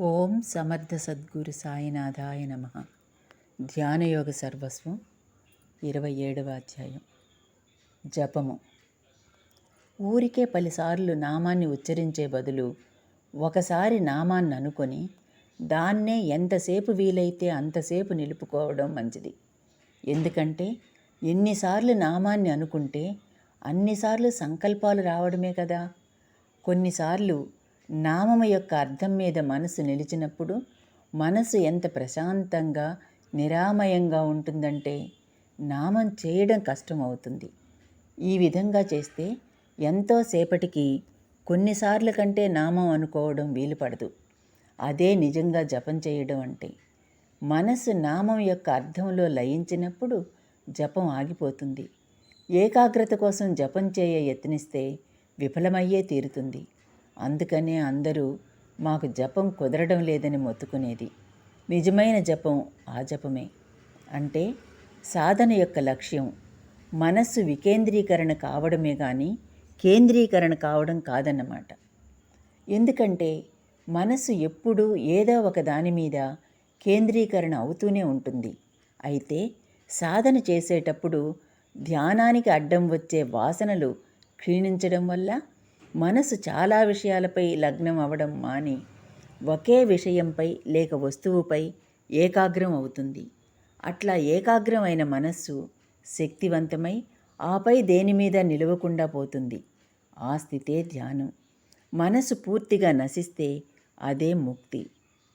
ఓం సమర్థ సద్గురు సాయినాథాయ నమ. ధ్యానయోగ సర్వస్వం ఇరవై ఏడవ అధ్యాయం. జపము. ఊరికే పలుసార్లు నామాన్ని ఉచ్చరించే బదులు ఒకసారి నామాన్ని అనుకొని దాన్నే ఎంతసేపు వీలైతే అంతసేపు నిలుపుకోవడం మంచిది. ఎందుకంటే ఎన్నిసార్లు నామాన్ని అనుకుంటే అన్నిసార్లు సంకల్పాలు రావడమే కదా. కొన్నిసార్లు నామము యొక్క అర్థం మీద మనసు నిలిచినప్పుడు మనసు ఎంత ప్రశాంతంగా నిరామయంగా ఉంటుందంటే నామం చేయడం కష్టమవుతుంది. ఈ విధంగా చేస్తే ఎంతో సేపటికి కొన్నిసార్ల కంటే నామం అనుకోవడం వీలు పడదు అదే నిజంగా జపం చేయడం అంటే మనసు నామం యొక్క అర్థంలో లయించినప్పుడు జపం ఆగిపోతుంది. ఏకాగ్రత కోసం జపం చేయ యత్నిస్తే విఫలమయ్యే తీరుతుంది. అందుకనే అందరూ మాకు జపం కుదరడం లేదని మొత్తుకునేది. నిజమైన జపం ఆ జపమే. అంటే సాధన యొక్క లక్ష్యం మనస్సు వికేంద్రీకరణ కావడమే కానీ కేంద్రీకరణ కావడం కాదన్నమాట. ఎందుకంటే మనస్సు ఎప్పుడూ ఏదో ఒక దాని మీద కేంద్రీకరణ అవుతూనే ఉంటుంది. అయితే సాధన చేసేటప్పుడు ధ్యానానికి అడ్డం వచ్చే వాసనలు క్షీణించడం వల్ల మనసు చాలా విషయాలపై లగ్నం అవడం మాని ఒకే విషయంపై లేక వస్తువుపై ఏకాగ్రం అవుతుంది. అట్లా ఏకాగ్రమైన మనస్సు శక్తివంతమై ఆపై దేని మీద నిలవకుండా పోతుంది? ఆ స్థితే ధ్యానం. మనసు పూర్తిగా నశిస్తే అదే ముక్తి.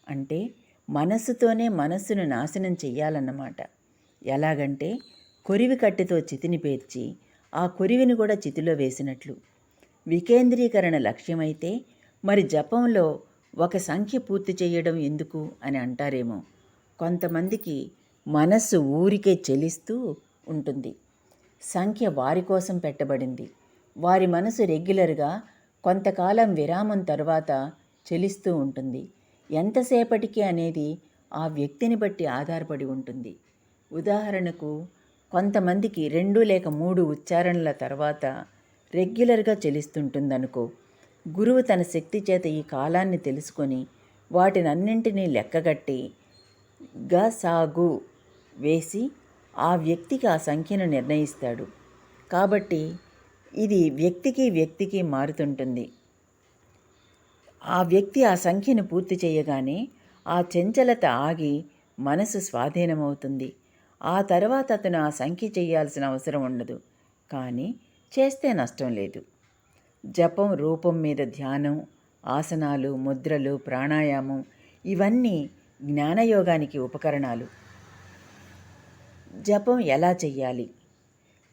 అంటే మనస్సుతోనే మనస్సును నాశనం చెయ్యాలన్నమాట. ఎలాగంటే కొరివి కట్టెతో చితిని పేర్చి ఆ కొరివిని కూడా చితిలో వేసినట్లు. వికేంద్రీకరణ లక్ష్యమైతే మరి జపంలో ఒక సంఖ్య పూర్తి చేయడం ఎందుకు అని అంటారేమో. కొంతమందికి మనస్సు ఊరికే చెలిస్తూ ఉంటుంది. సంఖ్య వారి కోసం పెట్టబడింది. వారి మనసు రెగ్యులర్గా కొంతకాలం విరామం తర్వాత చెలిస్తూ ఉంటుంది. ఎంతసేపటికి అనేది ఆ వ్యక్తిని బట్టి ఆధారపడి ఉంటుంది. ఉదాహరణకు కొంతమందికి రెండు లేక మూడు ఉచ్చారణల తర్వాత రెగ్యులర్గా చెలిస్తుంటుందనుకో గురువు తన శక్తి చేత ఈ కాలాన్ని తెలుసుకొని వాటినన్నింటినీ లెక్కగట్టి గ సాగు వేసి ఆ వ్యక్తికి ఆ సంఖ్యను నిర్ణయిస్తాడు. కాబట్టి ఇది వ్యక్తికి వ్యక్తికి మారుతుంటుంది. ఆ వ్యక్తి ఆ సంఖ్యను పూర్తి చేయగానే ఆ చంచలత ఆగి మనసు స్వాధీనమవుతుంది. ఆ తర్వాత అతను ఆ సంఖ్య చేయాల్సిన అవసరం ఉండదు. కానీ చేస్తే నష్టం లేదు. జపం రూపం మీద ధ్యానం ఆసనాలు ముద్రలు ప్రాణాయామం ఇవన్నీ జ్ఞానయోగానికి ఉపకరణాలు. జపం ఎలా చెయ్యాలి?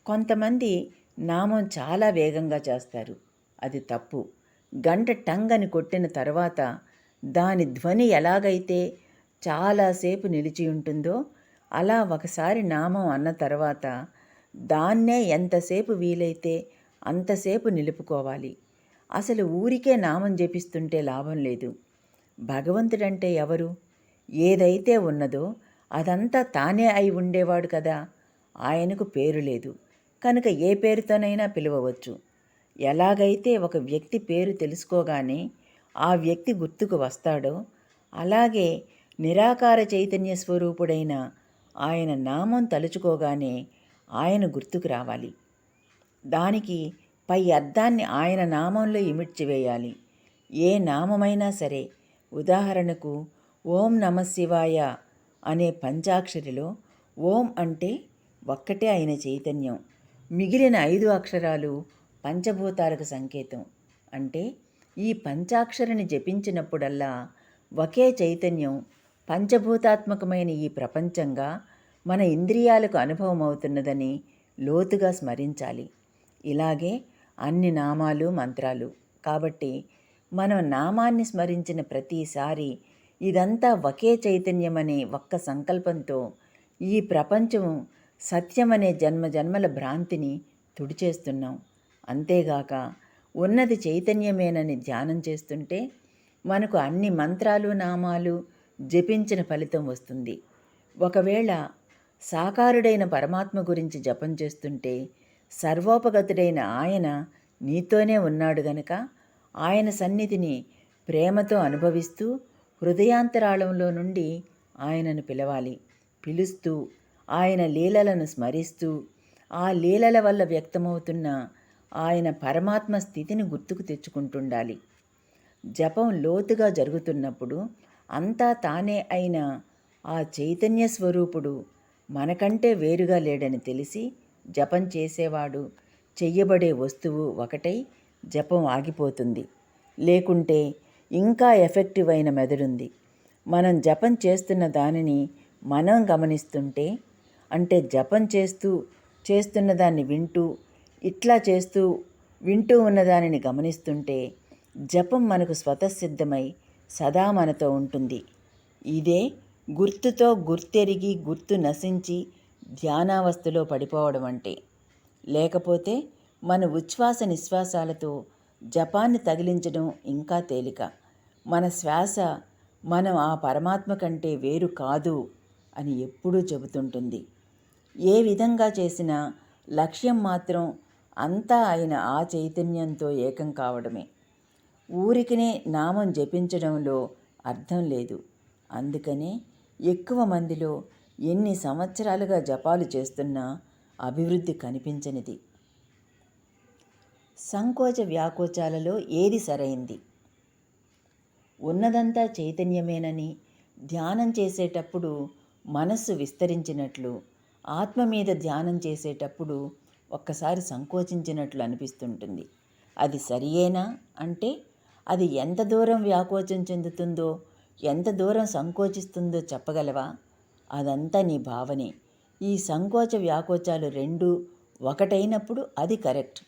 కొంతమంది నామం చాలా వేగంగా చేస్తారు. అది తప్పు. గంట టంగ్ అని కొట్టిన తర్వాత దాని ధ్వని ఎలాగైతే చాలాసేపు నిలిచి ఉంటుందో అలా ఒకసారి నామం అన్న తర్వాత దాన్నే ఎంతసేపు వీలైతే అంతసేపు నిలుపుకోవాలి. అసలు ఊరికే నామం జపిస్తుంటే లాభం లేదు. భగవంతుడంటే ఎవరు? ఏదైతే ఉన్నదో అదంతా తానే అయి ఉండేవాడు కదా. ఆయనకు పేరు లేదు. కనుక ఏ పేరుతోనైనా పిలవవచ్చు. ఎలాగైతే ఒక వ్యక్తి పేరు తెలుసుకోగానే ఆ వ్యక్తి గుర్తుకు వస్తాడో అలాగే నిరాకార చైతన్య స్వరూపుడైన ఆయన నామం తలుచుకోగానే ఆయన గుర్తుకు రావాలి. దానికి పై అర్థాన్ని ఆయన నామంలో ఇమిడ్చివేయాలి. ఏ నామమైనా సరే ఉదాహరణకు ఓం నమ శివాయ అనే పంచాక్షరిలో ఓం అంటే ఒక్కటే ఆయన చైతన్యం. మిగిలిన ఐదు అక్షరాలు పంచభూతాలకు సంకేతం. అంటే ఈ పంచాక్షరిని జపించినప్పుడల్లా ఒకే చైతన్యం పంచభూతాత్మకమైన ఈ ప్రపంచంగా మన ఇంద్రియాలకు అనుభవం అవుతున్నదని లోతుగా స్మరించాలి. ఇలాగే అన్ని నామాలు మంత్రాలు. కాబట్టి మనం నామాన్ని స్మరించిన ప్రతిసారి ఇదంతా ఒకే చైతన్యమనే ఒక్క సంకల్పంతో ఈ ప్రపంచం సత్యమనే జన్మ జన్మల భ్రాంతిని తుడిచేస్తున్నాం. అంతేగాక ఉన్నది చైతన్యమేనని ధ్యానం చేస్తుంటే మనకు అన్ని మంత్రాలు నామాలు జపించిన ఫలితం వస్తుంది. ఒకవేళ సాకారుడైన పరమాత్మ గురించి జపం చేస్తుంటే సర్వోపగతుడైన ఆయన నీతోనే ఉన్నాడు గనక ఆయన సన్నిధిని ప్రేమతో అనుభవిస్తూ హృదయాంతరాళంలో నుండి ఆయనను పిలవాలి. పిలుస్తూ ఆయన లీలలను స్మరిస్తూ ఆ లీలల వల్ల వ్యక్తమవుతున్న ఆయన పరమాత్మ స్థితిని గుర్తుకు తెచ్చుకుంటుండాలి. జపం లోతుగా జరుగుతున్నప్పుడు అంతా తానే అయిన ఆ చైతన్య స్వరూపుడు మనకంటే వేరుగా లేడని తెలిసి జపం చేసేవాడు చెయ్యబడే వస్తువు ఒకటై జపం ఆగిపోతుంది. లేకుంటే ఇంకా ఎఫెక్టివ్ అయిన మెదడుంది. మనం జపం చేస్తున్న దానిని మనం గమనిస్తుంటే అంటే జపం చేస్తూ చేస్తున్న దాన్ని వింటూ ఇట్లా చేస్తూ వింటూ ఉన్నదానిని గమనిస్తుంటే జపం మనకు స్వతసిద్ధమై సదా మనతో ఉంటుంది. ఇదే గుర్తుతో గుర్తెరిగి గుర్తు నశించి ధ్యానావస్థలో పడిపోవడం అంటే. లేకపోతే మన ఉచ్ఛ్వాస నిశ్వాసాలతో జపాన్ని తగిలించడం ఇంకా తేలిక. మన శ్వాస మనం ఆ పరమాత్మ కంటే వేరు కాదు అని ఎప్పుడూ చెబుతుంటుంది. ఏ విధంగా చేసినా లక్ష్యం మాత్రం అంతా ఆయన ఆ చైతన్యంతో ఏకం కావడమే. ఊరికినే నామం జపించడంలో అర్థం లేదు. అందుకనే ఎక్కువ మందిలో ఎన్ని సంవత్సరాలుగా జపాలు చేస్తున్నా అభివృద్ధి కనిపించనిది. సంకోచ వ్యాకోచాలలో ఏది సరైంది? ఉన్నదంతా చైతన్యమేనని ధ్యానం చేసేటప్పుడు మనస్సు విస్తరించినట్లు ఆత్మ మీద ధ్యానం చేసేటప్పుడు ఒక్కసారి సంకోచించినట్లు అనిపిస్తుంటుంది. అది సరియేనా? అంటే అది ఎంత దూరం వ్యాకోచం చెందుతుందో ఎంత దూరం సంకోచిస్తుందో చెప్పగలవా? అదంతా నీ భావనే. ఈ సంకోచ వ్యాకోచాలు రెండు ఒకటైనప్పుడు అది కరెక్ట్.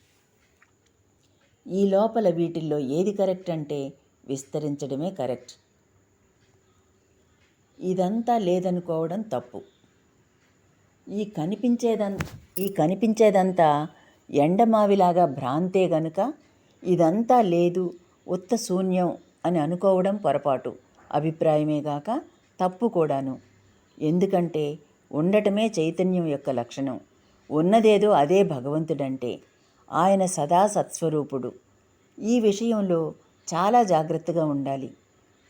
ఈ లోపల వీటిల్లో ఏది కరెక్ట్ అంటే విస్తరించడమే కరెక్ట్. ఇదంతా లేదనుకోవడం తప్పు. ఈ కనిపించేదం ఈ కనిపించేదంతా ఎండమావిలాగా భ్రాంతే గనుక ఇదంతా లేదు ఉత్త శూన్యం అని అనుకోవడం పొరపాటు. అభిప్రాయమే గాక తప్పు కూడాను. ఎందుకంటే ఉండటమే చైతన్యం యొక్క లక్షణం. ఉన్నదేదో అదే భగవంతుడంటే. ఆయన సదా సత్స్వరూపుడు. ఈ విషయంలో చాలా జాగ్రత్తగా ఉండాలి.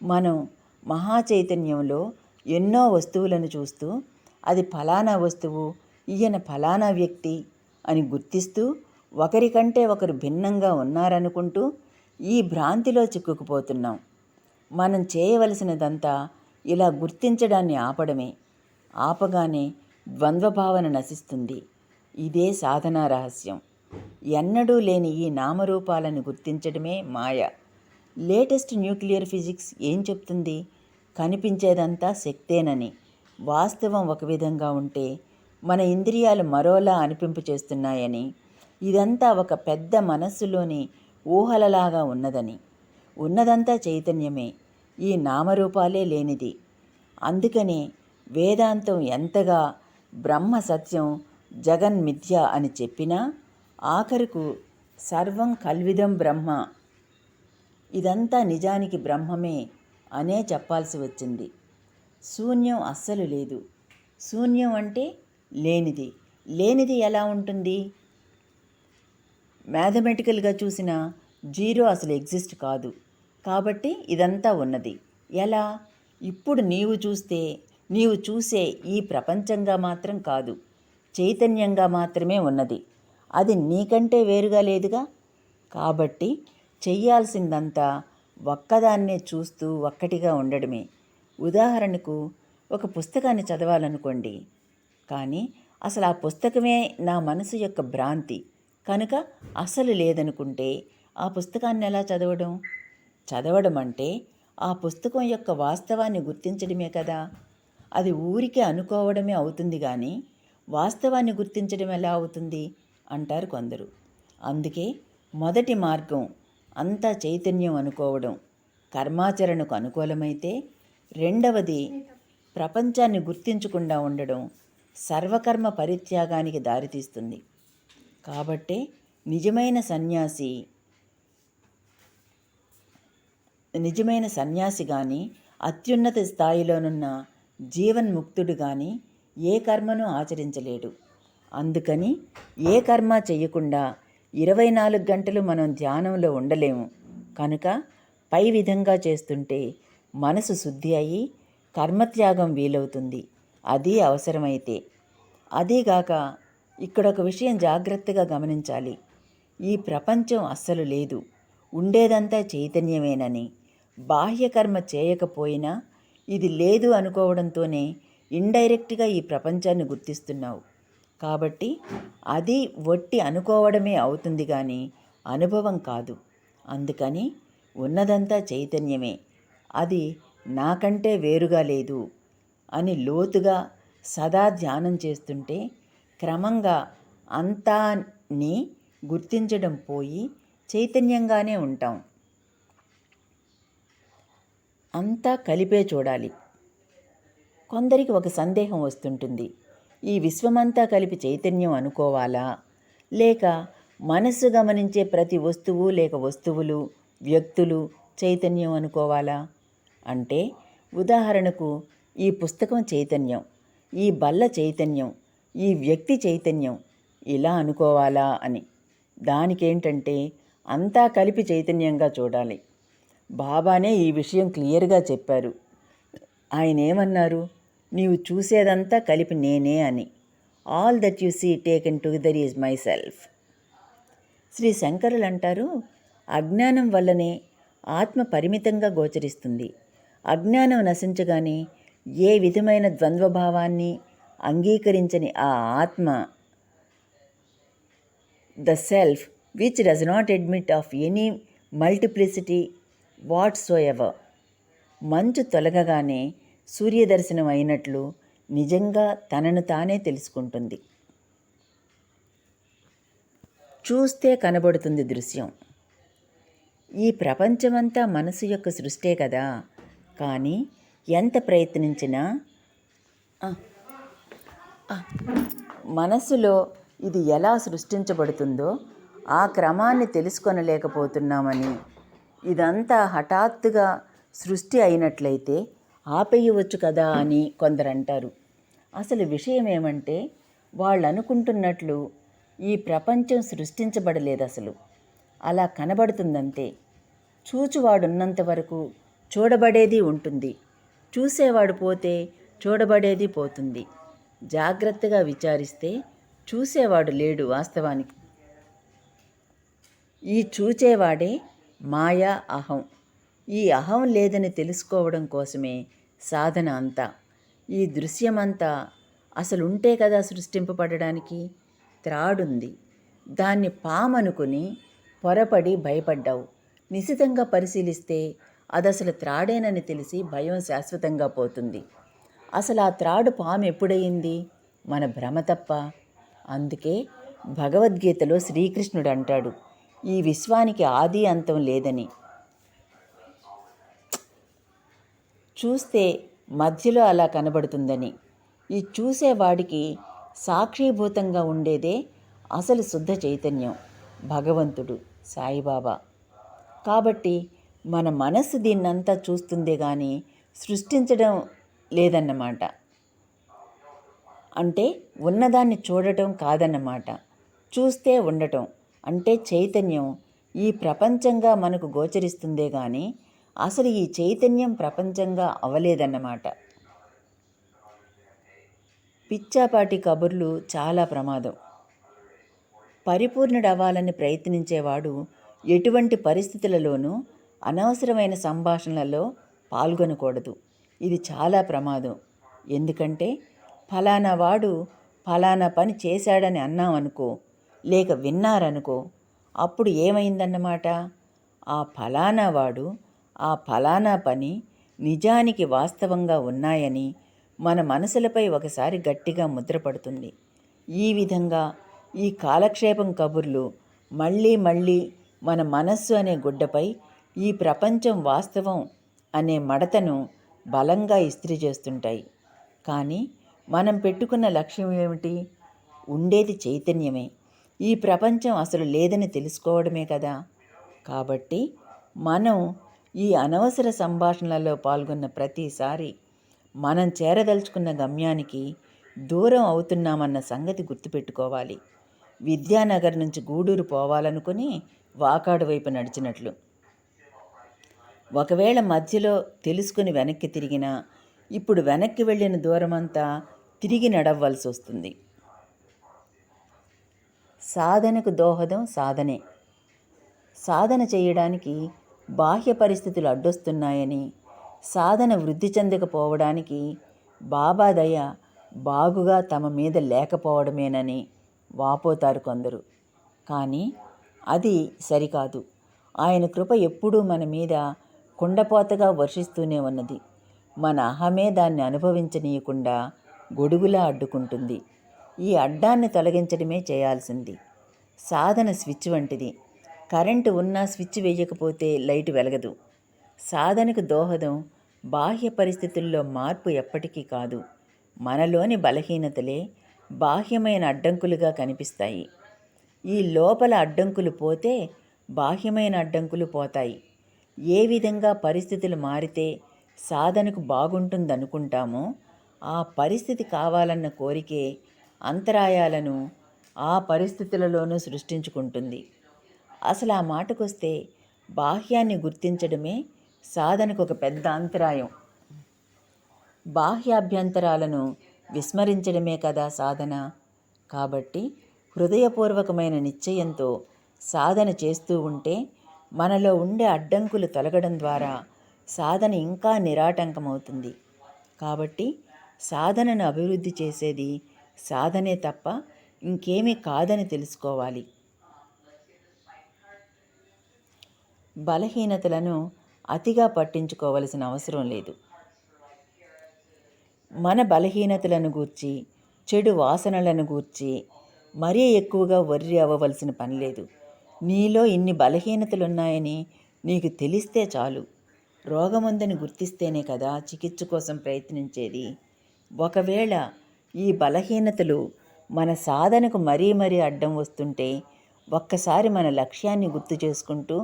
మనం మహా చైతన్యంలో ఎన్నో వస్తువులను చూస్తూ అది ఫలానా వస్తువు ఈయన ఫలానా వ్యక్తి అని గుర్తిస్తూ ఒకరికంటే ఒకరు భిన్నంగా ఉన్నారనుకుంటూ ఈ భ్రాంతిలో చిక్కుకుపోతున్నాం. మనం చేయవలసినదంతా ఇలా గుర్తించడాన్ని ఆపడమే. ఆపగానే ద్వంద్వభావన నశిస్తుంది. ఇదే సాధనా రహస్యం. ఎన్నడూ లేని ఈ నామరూపాలను గుర్తించడమే మాయ. లేటెస్ట్ న్యూక్లియర్ ఫిజిక్స్ ఏం చెప్తుంది? కనిపించేదంతా శక్తేనని. వాస్తవం ఒక విధంగా ఉంటే మన ఇంద్రియాలు మరోలా అనిపింపు చేస్తున్నాయని. ఇదంతా ఒక పెద్ద మనస్సులోని ఊహలలాగా ఉన్నదని. ఉన్నదంతా చైతన్యమే. ఈ నామరూపాలే లేనిది. అందుకనే వేదాంతం ఎంతగా బ్రహ్మ సత్యం జగన్ మిథ్య అని చెప్పినా ఆఖరుకు సర్వం కల్విదం బ్రహ్మ. ఇదంతా నిజానికి బ్రహ్మమే అనే చెప్పాల్సి వచ్చింది. శూన్యం అస్సలు లేదు. శూన్యం అంటే లేనిది. లేనిది ఎలా ఉంటుంది? మ్యాథమెటికల్గా చూసిన జీరో అసలు ఎగ్జిస్ట్ కాదు. కాబట్టి ఇదంతా ఉన్నది. ఎలా? ఇప్పుడు నీవు చూస్తే నీవు చూసే ఈ ప్రపంచంగా మాత్రం కాదు. చైతన్యంగా మాత్రమే ఉన్నది. అది నీకంటే వేరుగా లేదుగా? కాబట్టి చెయ్యాల్సిందంతా ఒక్కదాన్నే చూస్తూ ఒక్కటిగా ఉండడమే. ఉదాహరణకు ఒక పుస్తకాన్ని చదవాలనుకోండి. కానీ అసలు ఆ పుస్తకమే నా మనసు యొక్క భ్రాంతి. కనుక అసలు లేదనుకుంటే ఆ పుస్తకాన్ని ఎలా చదవడం? చదవడం అంటే ఆ పుస్తకం యొక్క వాస్తవాన్ని గుర్తించడమే కదా. అది ఊరికే అనుకోవడమే అవుతుంది కానీ వాస్తవాన్ని గుర్తించడం ఎలా అవుతుంది? అంటారు కొందరు. అందుకే మొదటి మార్గం అంతా చైతన్యం అనుకోవడం కర్మాచరణకు అనుకూలమైతే రెండవది ప్రపంచాన్ని గుర్తించకుండా ఉండడం సర్వకర్మ పరిత్యాగానికి దారితీస్తుంది. కాబట్టే నిజమైన సన్యాసి నిజమైన సన్యాసి కానీ అత్యున్నత స్థాయిలోనున్న జీవన్ముక్తుడు కానీ ఏ కర్మను ఆచరించలేడు. అందుకని ఏ కర్మ చేయకుండా ఇరవై నాలుగు గంటలు మనం ధ్యానంలో ఉండలేము. కనుక పై విధంగా చేస్తుంటే మనసు శుద్ధి అయి కర్మత్యాగం వీలవుతుంది. అది అవసరమైతే. అదీగాక ఇక్కడ ఒక విషయం జాగ్రత్తగా గమనించాలి. ఈ ప్రపంచం అస్సలు లేదు. ఉండేదంతా చైతన్యమేనని. బాహ్యకర్మ చేయకపోయినా ఇది లేదు అనుకోవడంతోనే ఇండైరెక్ట్గా ఈ ప్రపంచాన్ని గుర్తిస్తున్నావు. కాబట్టి అది వట్టి అనుకోవడమే అవుతుంది కానీ అనుభవం కాదు. అందుకని ఉన్నదంతా చైతన్యమే. అది నాకంటే వేరుగా లేదు అని లోతుగా సదా ధ్యానం చేస్తుంటే క్రమంగా అంతాని గుర్తించడం పోయి చైతన్యంగానే ఉంటాం. అంతా కలిపే చూడాలి. కొందరికి ఒక సందేహం వస్తుంటుంది. ఈ విశ్వమంతా కలిపి చైతన్యం అనుకోవాలా? లేక మనస్సు గమనించే ప్రతి వస్తువు లేక వస్తువులు వ్యక్తులు చైతన్యం అనుకోవాలా? అంటే ఉదాహరణకు ఈ పుస్తకం చైతన్యం ఈ బల్ల చైతన్యం ఈ వ్యక్తి చైతన్యం ఇలా అనుకోవాలా అని. దానికేంటంటే అంతా కలిపి చైతన్యంగా చూడాలి. బాబానే ఈ విషయం క్లియర్గా చెప్పారు. ఆయన ఏమన్నారు నీవు చూసేదంతా కలిపి నేనే అని. All that you see taken together is my self Shri శంకరులు అంటారు అజ్ఞానం వల్లనే ఆత్మ పరిమితంగా గోచరిస్తుంది. అజ్ఞానం నశించగానే ఏ విధమైన ద్వంద్వభావాన్ని అంగీకరించని ఆ ఆత్మ the self which does not admit of any multiplicity whatsoever మంచు తొలగగానే సూర్యదర్శనం అయినట్లు నిజంగా తనను తానే తెలుసుకుంటుంది. చూస్తే కనబడుతుంది దృశ్యం. ఈ ప్రపంచమంతా మనసు యొక్క సృష్టే కదా. కానీ ఎంత ప్రయత్నించినా మనసులో ఇది ఎలా సృష్టించబడుతుందో ఆ క్రమాన్ని తెలుసుకొనలేకపోతున్నామని ఇదంతా హఠాత్తుగా సృష్టి అయినట్లయితే ఆపేయవచ్చు కదా అని కొందరు అంటారు అసలు విషయం ఏమంటే వాళ్ళు అనుకుంటున్నట్లు ఈ ప్రపంచం సృష్టించబడలేదు అసలు అలా కనబడుతుందంతే. చూచువాడున్నంత వరకు చూడబడేది ఉంటుంది. చూసేవాడు పోతే చూడబడేది పోతుంది. జాగ్రత్తగా విచారిస్తే చూసేవాడు లేడు వాస్తవానికి. ఈ చూచేవాడే మాయా అహం. ఈ అహం లేదని తెలుసుకోవడం కోసమే సాధన అంతా. ఈ దృశ్యమంతా అసలు ఉంటే కదా సృష్టింపబడడానికి? త్రాడుంది. దాన్ని పామనుకుని పొరపడి భయపడ్డావు. నిశితంగా పరిశీలిస్తే అది అసలు త్రాడేనని తెలిసి భయం శాశ్వతంగా పోతుంది. అసలు ఆ త్రాడు పాము ఎప్పుడయింది మన భ్రమ తప్ప. అందుకే భగవద్గీతలో శ్రీకృష్ణుడు అంటాడు ఈ విశ్వానికి ఆది అంతం లేదని. చూస్తే మధ్యలో అలా కనబడుతుందని. ఈ చూసేవాడికి సాక్షీభూతంగా ఉండేదే అసలు శుద్ధ చైతన్యం భగవంతుడు సాయిబాబా. కాబట్టి మన మనస్సు దీన్నంతా చూస్తుందే కానీ సృష్టించడం లేదన్నమాట. అంటే ఉన్నదాన్ని చూడటం కాదన్నమాట. చూస్తే ఉండటం. అంటే చైతన్యం ఈ ప్రపంచంగా మనకు గోచరిస్తుందే కానీ అసలు ఈ చైతన్యం ప్రపంచంగా అవలేదన్నమాట. పిచ్చాపాటి కబుర్లు చాలా ప్రమాదం. పరిపూర్ణుడవ్వాలని ప్రయత్నించేవాడు ఎటువంటి పరిస్థితులలోనూ అనవసరమైన సంభాషణలలో పాల్గొనకూడదు. ఇది చాలా ప్రమాదం. ఎందుకంటే ఫలానా వాడు ఫలానా పని చేశాడని అన్నామనుకో లేక విన్నారనుకో అప్పుడు ఏమైందన్నమాట? ఆ ఫలానా వాడు ఆ ఫలానా పని నిజానికి వాస్తవంగా ఉన్నాయని మన మనసులపై ఒకసారి గట్టిగా ముద్రపడుతుంది. ఈ విధంగా ఈ కాలక్షేపం కబుర్లు మళ్ళీ మళ్ళీ మన మనస్సు అనే గుడ్డపై ఈ ప్రపంచం వాస్తవం అనే మడతను బలంగా ఇస్త్రీ చేస్తుంటాయి. కానీ మనం పెట్టుకున్న లక్ష్యం ఏమిటి? ఉండేది చైతన్యమే. ఈ ప్రపంచం అసలు లేదని తెలుసుకోవడమే కదా. కాబట్టి మనం ఈ అనవసర సంభాషణలలో పాల్గొన్న ప్రతిసారి మనం చేరదలుచుకున్న గమ్యానికి దూరం అవుతున్నామన్న సంగతి గుర్తుపెట్టుకోవాలి. విద్యానగర్ నుంచి గూడూరు పోవాలనుకుని వాకాడు వైపు నడిచినట్లు. ఒకవేళ మధ్యలో తెలుసుకుని వెనక్కి తిరిగినా ఇప్పుడు వెనక్కి వెళ్ళిన దూరమంతా తిరిగి నడవలసి వస్తుంది. సాధనకు దోహదం సాధనే. సాధన చేయడానికి బాహ్య పరిస్థితులు అడ్డొస్తున్నాయని సాధన వృద్ధి చెందకపోవడానికి బాబా దయ బాగుగా తమ మీద లేకపోవడమేనని వాపోతారు కొందరు. కానీ అది సరికాదు. ఆయన కృప ఎప్పుడూ మన మీద కుండపోతగా వర్షిస్తూనే ఉన్నది. మన అహమే దాన్ని అనుభవించనీయకుండా గొడుగులా అడ్డుకుంటుంది. ఈ అడ్డాన్ని తొలగించడమే చేయాల్సింది. సాధన స్విచ్ వంటిది. కరెంటు ఉన్నా స్విచ్ వేయకపోతే లైట్ వెలగదు. సాధనకు దోహదం బాహ్య పరిస్థితుల్లో మార్పు ఎప్పటికీ కాదు. మనలోని బలహీనతలే బాహ్యమైన అడ్డంకులుగా కనిపిస్తాయి. ఈ లోపల అడ్డంకులు పోతే బాహ్యమైన అడ్డంకులు పోతాయి. ఏ విధంగా పరిస్థితులు మారితే సాధనకు బాగుంటుందనుకుంటామో ఆ పరిస్థితి కావాలన్న కోరికే అంతరాయాలను ఆ పరిస్థితులలోనూ సృష్టించుకుంటుంది. అసలు ఆ మాటకొస్తే బాహ్యాన్ని గుర్తించడమే సాధనకు ఒక పెద్ద అంతరాయం. బాహ్యాభ్యంతరాలను విస్మరించడమే కదా సాధన. కాబట్టి హృదయపూర్వకమైన నిశ్చయంతో సాధన చేస్తూ ఉంటే మనలో ఉండే అడ్డంకులు తొలగడం ద్వారా సాధన ఇంకా నిరాటంకమవుతుంది. కాబట్టి సాధనను అభివృద్ధి చేసేది సాధనే తప్ప ఇంకేమీ కాదని తెలుసుకోవాలి. బలహీనతలను అతిగా పట్టించుకోవలసిన అవసరం లేదు. మన బలహీనతలను గూర్చి చెడు వాసనలను గూర్చి మరీ ఎక్కువగా వర్రి అవ్వవలసిన పని లేదు. నీలో ఇన్ని బలహీనతలున్నాయని నీకు తెలిస్తే చాలు. రోగముందని గుర్తిస్తేనే కదా చికిత్స కోసం ప్రయత్నించేది. ఒకవేళ ఈ బలహీనతలు మన సాధనకు మరీ మరీ అడ్డం వస్తుంటే ఒక్కసారి మన లక్ష్యాన్ని గుర్తు చేసుకుంటూ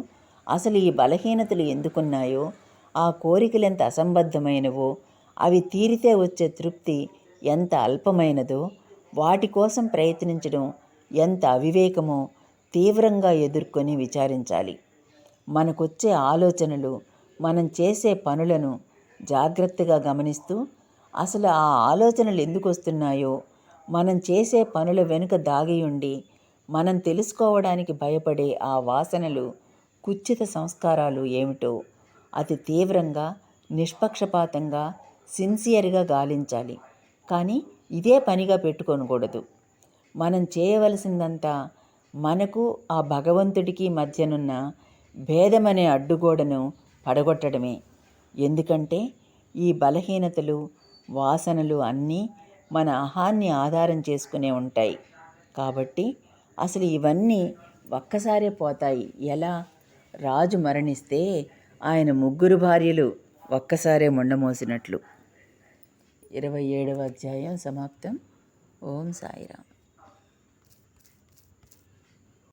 అసలు ఈ బలహీనతలు ఎందుకున్నాయో ఆ కోరికలు ఎంత అసంబద్ధమైనవో అవి తీరితే వచ్చే తృప్తి ఎంత అల్పమైనదో వాటి కోసం ప్రయత్నించడం ఎంత అవివేకమో తీవ్రంగా ఎదుర్కొని విచారించాలి. మనకొచ్చే ఆలోచనలు మనం చేసే పనులను జాగ్రత్తగా గమనిస్తూ అసలు ఆ ఆలోచనలు ఎందుకు వస్తున్నాయో? మనం చేసే పనుల వెనుక దాగి ఉండి మనం తెలుసుకోవడానికి భయపడే ఆ వాసనలు కుచ్చిత సంస్కారాలు ఏమిటో అతి తీవ్రంగా నిష్పక్షపాతంగా సిన్సియర్గా గాలించాలి. కానీ ఇదే పనిగా పెట్టుకోనకూడదు మనం చేయవలసిందంతా మనకు ఆ భగవంతుడికి మధ్యనున్న భేదమనే అడ్డుగోడను పడగొట్టడమే. ఎందుకంటే ఈ బలహీనతలు వాసనలు అన్నీ మన అహాన్ని ఆధారం చేసుకునే ఉంటాయి. కాబట్టి అసలు ఇవన్నీ ఒక్కసారే పోతాయి. ఎలా? రాజు మరణిస్తే ఆయన ముగ్గురు భార్యలు ఒక్కసారే మొండమోసినట్లు. ఇరవై ఏడవ అధ్యాయం సమాప్తం. ఓం సాయిరామ్.